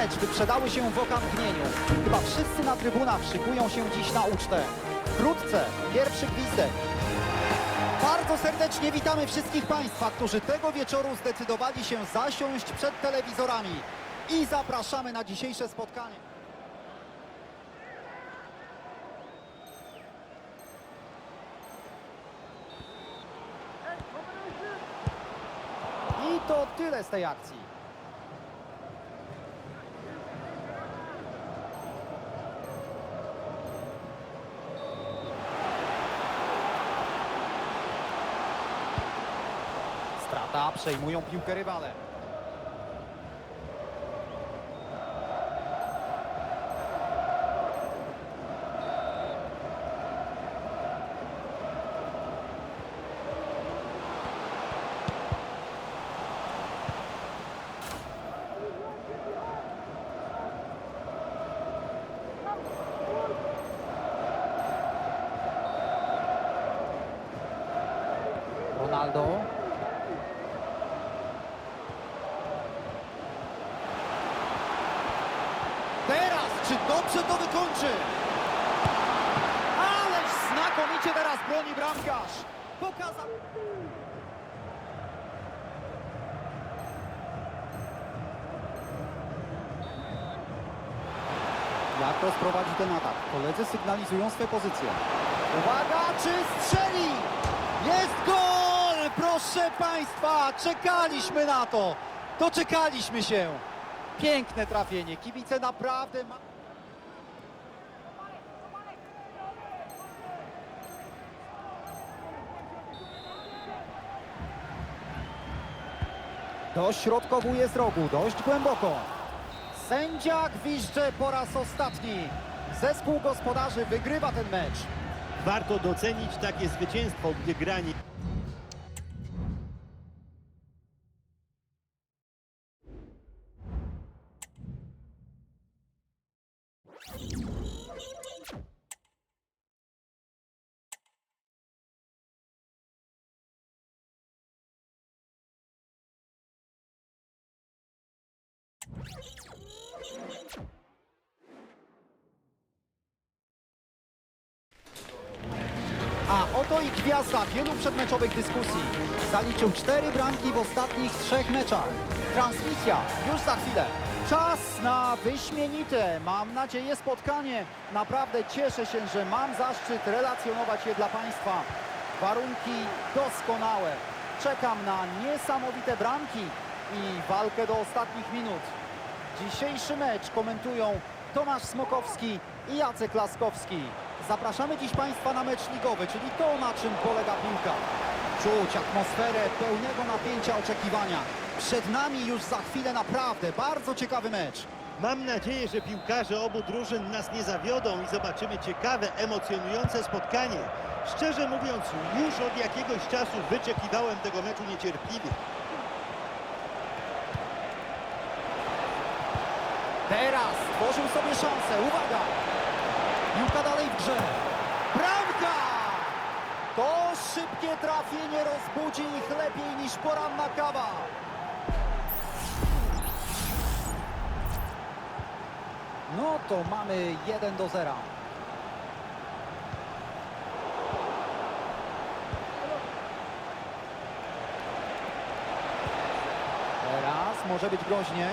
mecz wyprzedały się w okamgnieniu. Chyba wszyscy na trybunach szykują się dziś na ucztę. Wkrótce pierwszy gwizdek. Bardzo serdecznie witamy wszystkich Państwa, którzy tego wieczoru zdecydowali się zasiąść przed telewizorami. I zapraszamy na dzisiejsze spotkanie. I to tyle z tej akcji. Strata, przejmują piłkę rywale. Ronaldo. Czy dobrze to wykończy? Ależ znakomicie teraz broni bramkarz. Pokazał. Jak rozprowadzi ten atak? Koledzy sygnalizują swe pozycje. Uwaga, czy strzeli? Jest gol! Proszę Państwa, czekaliśmy na to. Doczekaliśmy się. Piękne trafienie. Kibice naprawdę... Ma... Dośrodkowuje z rogu, dość głęboko. Sędzia gwizdże po raz ostatni. Zespół gospodarzy wygrywa ten mecz. Warto docenić takie zwycięstwo, gdy granie A oto i gwiazda wielu przedmeczowych dyskusji. Zaliczył cztery bramki w ostatnich trzech meczach. Transmisja już za chwilę. Czas na wyśmienite, mam nadzieję, spotkanie. Naprawdę cieszę się, że mam zaszczyt relacjonować je dla Państwa. Warunki doskonałe. Czekam na niesamowite bramki i walkę do ostatnich minut. Dzisiejszy mecz komentują Tomasz Smokowski i Jacek Laskowski. Zapraszamy dziś Państwa na mecz ligowy, czyli to, na czym polega piłka. Czuć atmosferę pełnego napięcia oczekiwania. Przed nami już za chwilę naprawdę bardzo ciekawy mecz. Mam nadzieję, że piłkarze obu drużyn nas nie zawiodą i zobaczymy ciekawe, emocjonujące spotkanie. Szczerze mówiąc, już od jakiegoś czasu wyczekiwałem tego meczu niecierpliwie. Teraz stworzył sobie szansę. Uwaga! Piłka dalej w grze. Bramka! To szybkie trafienie rozbudzi ich lepiej niż poranna kawa. No to mamy 1 do 0. Teraz może być groźnie.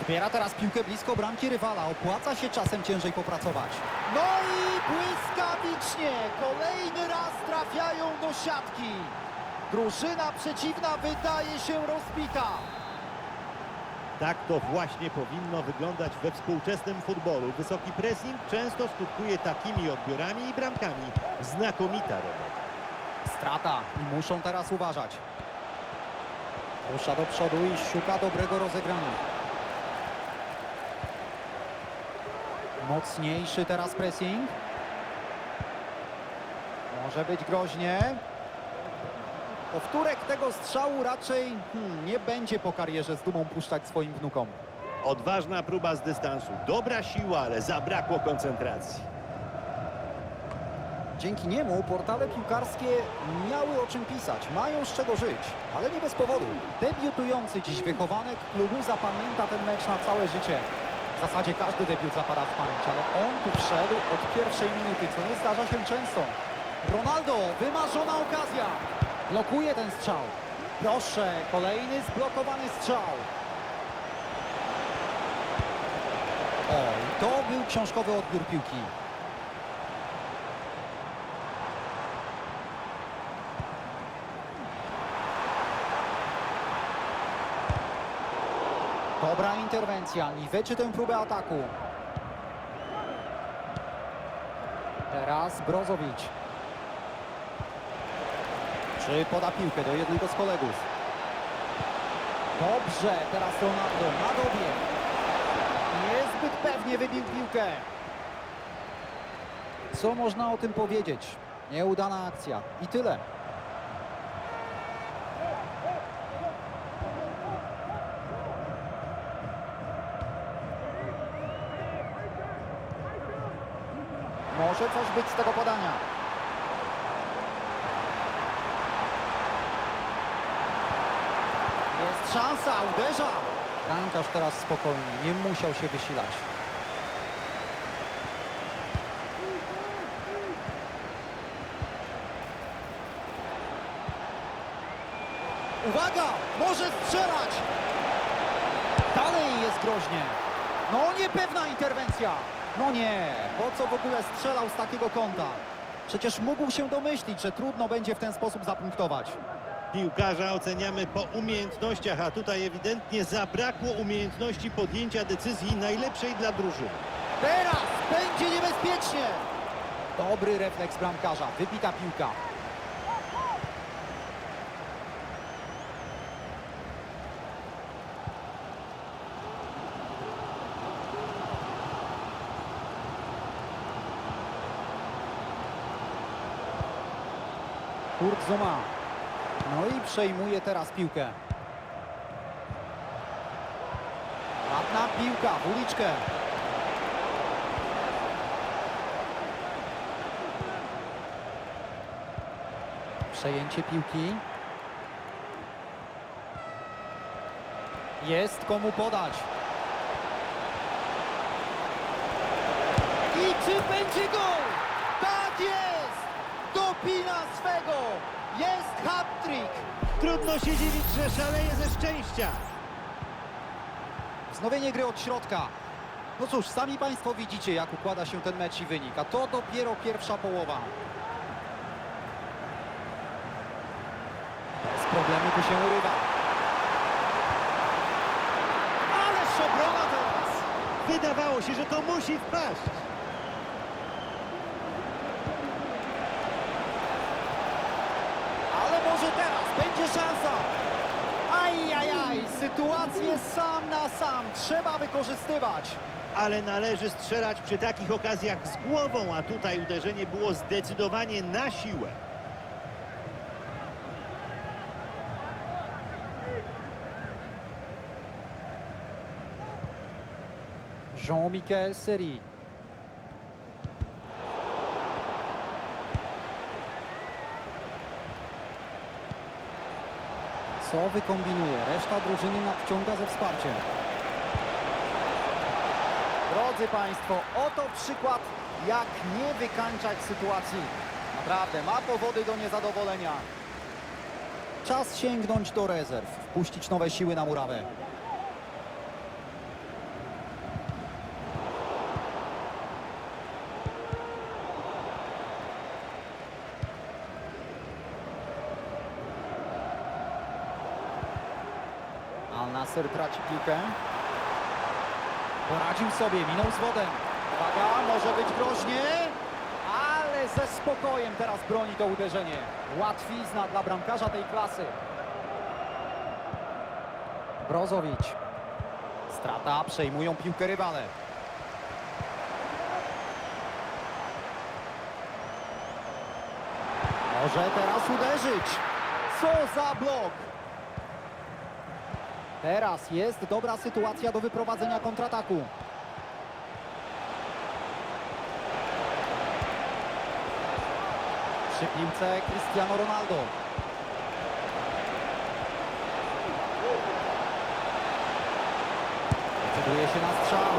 Odbiera teraz piłkę blisko bramki rywala. Opłaca się czasem ciężej popracować. No i błyskawicznie. Kolejny raz trafiają do siatki. Drużyna przeciwna wydaje się rozbita. Tak to właśnie powinno wyglądać we współczesnym futbolu. Wysoki pressing często skutkuje takimi odbiorami i bramkami. Znakomita robota. Strata i muszą teraz uważać. Rusza do przodu i szuka dobrego rozegrania. Mocniejszy teraz pressing. Może być groźnie. Powtórek tego strzału raczej hmm, nie będzie po karierze z dumą puszczać swoim wnukom. Odważna próba z dystansu. Dobra siła, ale zabrakło koncentracji. Dzięki niemu portale piłkarskie miały o czym pisać, mają z czego żyć, ale nie bez powodu. Debiutujący dziś wychowanek klubu zapamięta ten mecz na całe życie. W zasadzie każdy debiut zapada w pamięć, ale on tu wszedł od pierwszej minuty, co nie zdarza się często. Ronaldo, wymarzona okazja. Blokuje ten strzał. Proszę, kolejny zblokowany strzał. Oj, to był książkowy odbiór piłki. Dobra interwencja, niweczy tę próbę ataku. Teraz Brozowicz. Czy poda piłkę do jednego z kolegów? Dobrze, teraz Ronaldo na dobie. Niezbyt pewnie wybił piłkę. Co można o tym powiedzieć? Nieudana akcja. I tyle. Być z tego podania. Jest szansa, uderza. Bramkarz teraz spokojnie, nie musiał się wysilać. Uwaga, może strzelać. Dalej jest groźnie. No niepewna interwencja. No nie, po co w ogóle strzelał z takiego kąta? Przecież mógł się domyślić, że trudno będzie w ten sposób zapunktować. Piłkarza oceniamy po umiejętnościach, a tutaj ewidentnie zabrakło umiejętności podjęcia decyzji najlepszej dla drużyny. Teraz będzie niebezpiecznie. Dobry refleks bramkarza, wybita piłka. Kurt Zuma. No i przejmuje teraz piłkę. Ładna piłka w uliczkę. Przejęcie piłki. Jest komu podać. I czy będzie gol? Tak jest! Dopina swego! Jest hat-trick! Trudno się dziwić, że szaleje ze szczęścia. Wznowienie gry od środka. No cóż, sami Państwo widzicie, jak układa się ten mecz i wynik, a to dopiero pierwsza połowa. Bez problemu tu się urywa. Ależ obrona teraz! Wydawało się, że to musi wpaść. Ale może teraz będzie szansa. Ajajaj, sytuację sam na sam trzeba wykorzystywać. Ale należy strzelać przy takich okazjach z głową, a tutaj uderzenie było zdecydowanie na siłę. Jean-Michel Seri. Co wykombinuje? Reszta drużyny nadciąga ze wsparciem. Drodzy Państwo, oto przykład, jak nie wykańczać sytuacji. Naprawdę, ma powody do niezadowolenia. Czas sięgnąć do rezerw, wpuścić nowe siły na murawę. Al Nasser traci piłkę. Poradził sobie, minął z wodem. Uwaga, może być groźnie. Ale ze spokojem teraz broni to uderzenie. Łatwizna dla bramkarza tej klasy. Brozowicz. Strata, przejmują piłkę rywale. Może teraz uderzyć. Co za blok! Teraz jest dobra sytuacja do wyprowadzenia kontrataku. Przy piłce Cristiano Ronaldo. Decyduje się na strzał.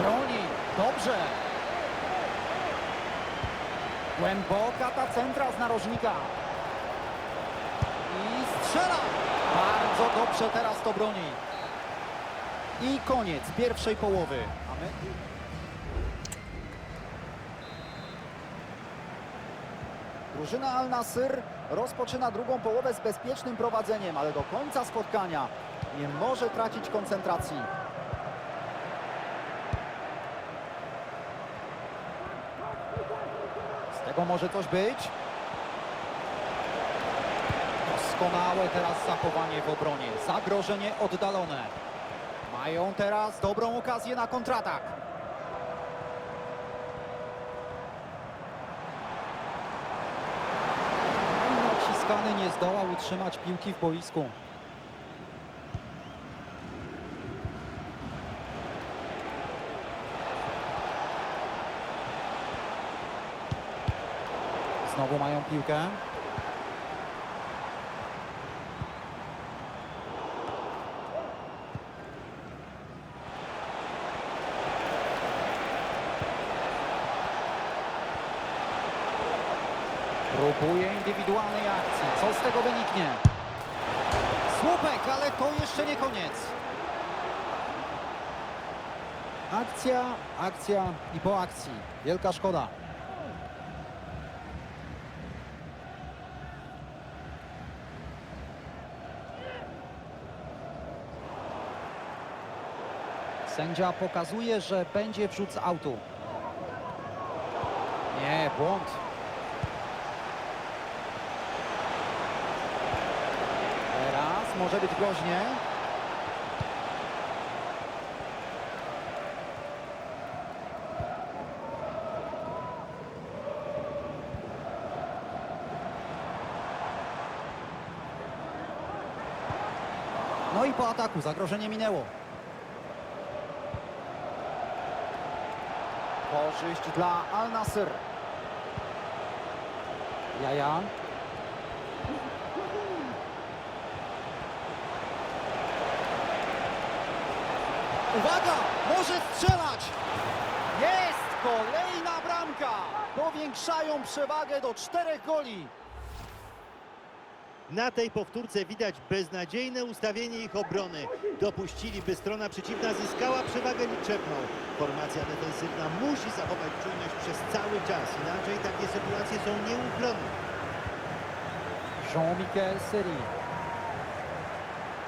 Broni. Dobrze. Głęboka ta centra z narożnika. I strzela. Bardzo dobrze teraz to broni. I koniec pierwszej połowy. A. Drużyna Al Nassr rozpoczyna drugą połowę z bezpiecznym prowadzeniem, ale do końca spotkania nie może tracić koncentracji. Z tego może coś być. Doskonałe teraz zachowanie w obronie. Zagrożenie oddalone. Mają teraz dobrą okazję na kontratak. Naciskany nie zdołał utrzymać piłki w boisku. Znowu mają piłkę. Próbuje indywidualnej akcji. Co wyniknie? Słupek, ale to jeszcze nie koniec. Akcja, akcja i po akcji. Wielka szkoda. Sędzia pokazuje, że będzie wrzut z autu. Nie, błąd. Teraz może być groźnie. No i po ataku zagrożenie minęło. Korzyść dla Al Nassr. Jaja. Uwaga! Może strzelać! Jest! Kolejna bramka! Powiększają przewagę do czterech goli. Na tej powtórce widać beznadziejne ustawienie ich obrony. Dopuścili, by strona przeciwna zyskała przewagę liczebną. Formacja defensywna musi zachować czujność przez cały czas, inaczej takie sytuacje są nieuchronne. Jean-Michel Seri.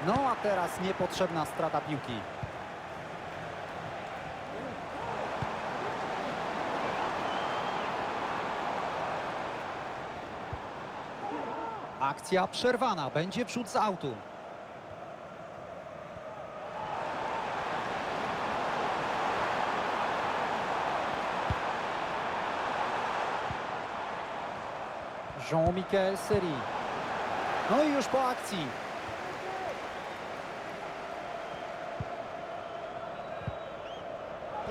No a teraz niepotrzebna strata piłki. Akcja przerwana. Będzie wrzut z autu. Jean-Michel Seri. No i już po akcji.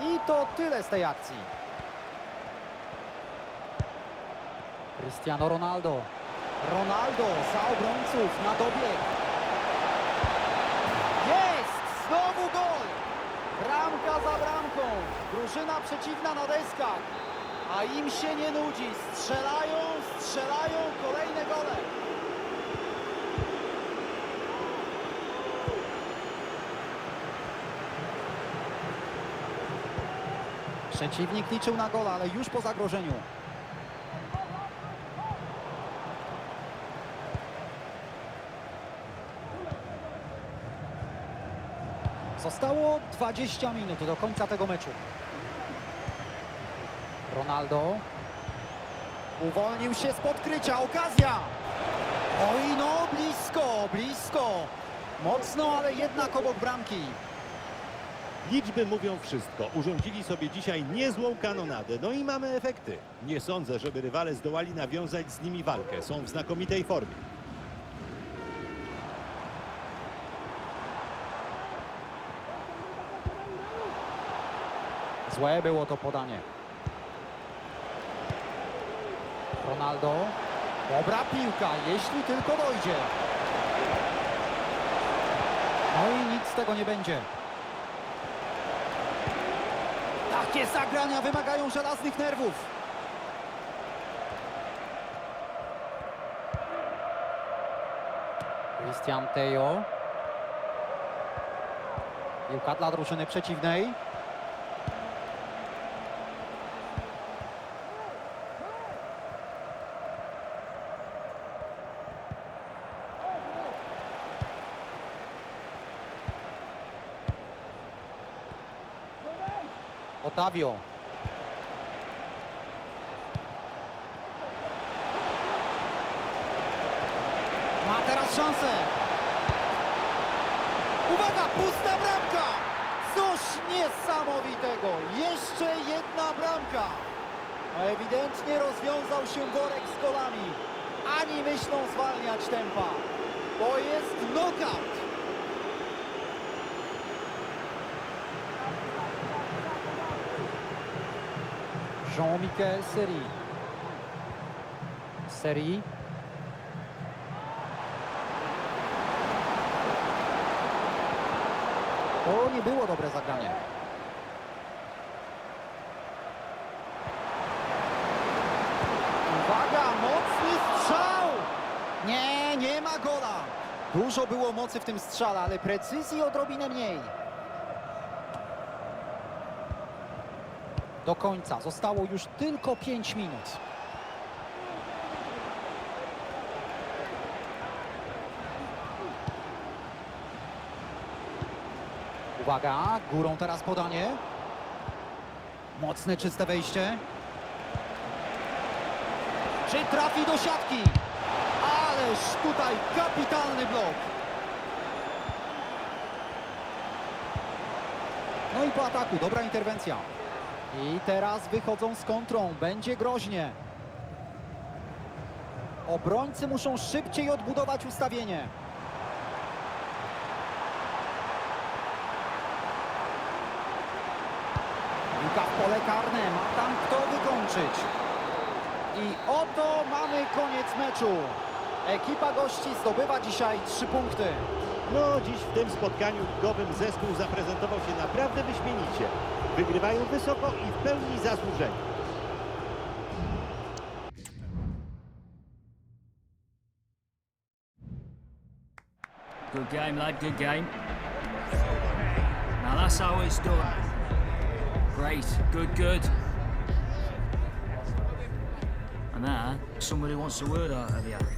I to tyle z tej akcji. Cristiano Ronaldo. Ronaldo za obrońców na dobieg. Jest! Znowu gol! Bramka za bramką. Drużyna przeciwna na deskach. A im się nie nudzi. Strzelają, strzelają kolejne gole. Przeciwnik liczył na gola, ale już po zagrożeniu. Zostało 20 minut do końca tego meczu. Ronaldo. Uwolnił się z podkrycia. Okazja! Oj no, blisko, blisko. Mocno, ale jednak obok bramki. Liczby mówią wszystko. Urządzili sobie dzisiaj niezłą kanonadę. No i mamy efekty. Nie sądzę, żeby rywale zdołali nawiązać z nimi walkę. Są w znakomitej formie. Złe było to podanie. Ronaldo. Dobra piłka, jeśli tylko dojdzie. No i nic z tego nie będzie. Takie zagrania wymagają żelaznych nerwów. Christian Tejo. Piłka dla drużyny przeciwnej. Otavio. Ma teraz szansę. Uwaga, pusta bramka! Coś niesamowitego. Jeszcze jedna bramka. No, Ewidentnie rozwiązał się worek z golami. Ani myślą zwalniać tempa. To jest knockout. Jean-Michel Seri. Seri. To nie było dobre zagranie. Uwaga, mocny strzał! Nie, nie ma gola. Dużo było mocy w tym strzale, ale precyzji odrobinę mniej. Do końca zostało już tylko 5 minut. Uwaga, górą teraz podanie. Mocne, czyste wejście. Czy trafi do siatki? Ależ tutaj kapitalny blok. No i po ataku, dobra interwencja. I teraz wychodzą z kontrą, będzie groźnie. Obrońcy muszą szybciej odbudować ustawienie. Piłka w pole karne, ma tam kto wykończyć. I oto mamy koniec meczu. Ekipa gości zdobywa dzisiaj trzy punkty. No, dziś w tym spotkaniu ligowym zespół zaprezentował się naprawdę wyśmienicie. Wygrywają wysoko i w pełni zasłużenie. Good game, lad, good game. Now that's how it's done. Great, good, good. And now, somebody wants a word out of you.